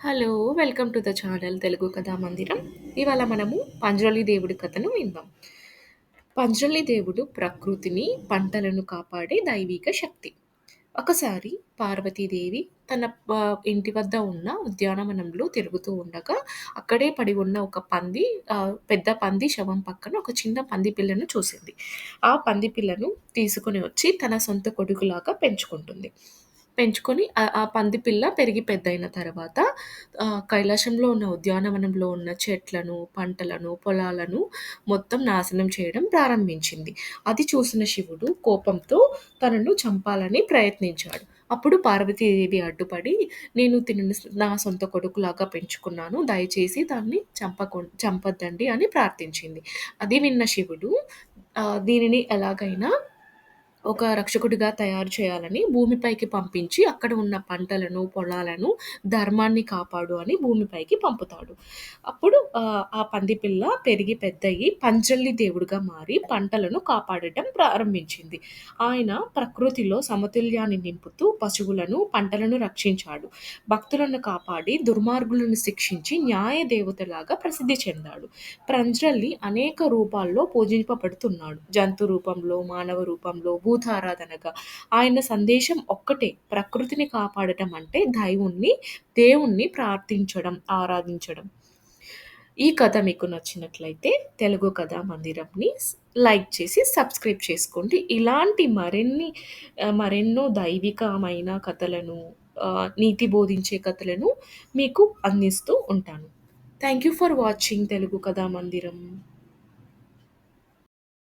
Hello! Welcome to the channel Telugu Katha Mandiram. ఇవాళ మనము పంజ్రలి దేవుడి కథను విందాం. పంజ్రలి దేవుడు ప్రకృతిని, పంటలను కాపాడే దైవిక శక్తి. ఒకసారి పార్వతీదేవి తన ఇంటి వద్ద ఉన్న ఉద్యానవనంలో తిరుగుతూ ఉండగా, అక్కడే పడి ఉన్న ఒక పంది పెద్ద పంది శవం పక్కన ఒక చిన్న పంది పిల్లను చూసింది. ఆ పంది పిల్లను తీసుకొని వచ్చి తన సొంత కొడుకులాగా పెంచుకుంటుంది. పెంచుకొని ఆ పంది పిల్ల పెరిగి పెద్దయిన తర్వాత కైలాసంలో ఉన్న ఉద్యానవనంలో ఉన్న చెట్లను, పంటలను, పొలాలను మొత్తం నాశనం చేయడం ప్రారంభించింది. అది చూసిన శివుడు కోపంతో తనను చంపాలని ప్రయత్నించాడు. అప్పుడు పార్వతీదేవి అడ్డుపడి, "నేను తినని నా సొంత కొడుకులాగా పెంచుకున్నాను. దయచేసి దాన్ని చంపకుం చంపద్దండి అని ప్రార్థించింది. అది విన్న శివుడు దీనిని ఎలాగైనా ఒక రక్షకుడిగా తయారు చేయాలని భూమిపైకి పంపించి, అక్కడ ఉన్న పంటలను, పొలాలను, ధర్మాన్ని కాపాడు అని భూమిపైకి పంపుతాడు. అప్పుడు ఆ పంది పిల్ల పెరిగి పెద్దయ్యి పంజల్లి దేవుడుగా మారి పంటలను కాపాడటం ప్రారంభించింది. ఆయన ప్రకృతిలో సమతుల్యాన్ని నింపుతూ పశువులను, పంటలను రక్షించాడు. భక్తులను కాపాడి, దుర్మార్గులను శిక్షించి న్యాయ దేవతలాగా ప్రసిద్ధి చెందాడు. ప్రంజల్లి అనేక రూపాల్లో పూజింపబడుతున్నాడు. జంతు రూపంలో, మానవ రూపంలో, ఆరాధనగా ఆయన సందేశం ఒక్కటే ప్రకృతిని కాపాడటం అంటే దైవుణ్ణి దేవుణ్ణి ప్రార్థించడం, ఆరాధించడం. ఈ కథ మీకు నచ్చినట్లయితే తెలుగు కథా మందిరంని లైక్ చేసి సబ్స్క్రైబ్ చేసుకోండి. ఇలాంటి మరిన్ని మరెన్నో దైవికమైన కథలను, నీతి బోధించే కథలను మీకు అందిస్తూ ఉంటాను. Thank you for watching Telugu Katha Mandiram.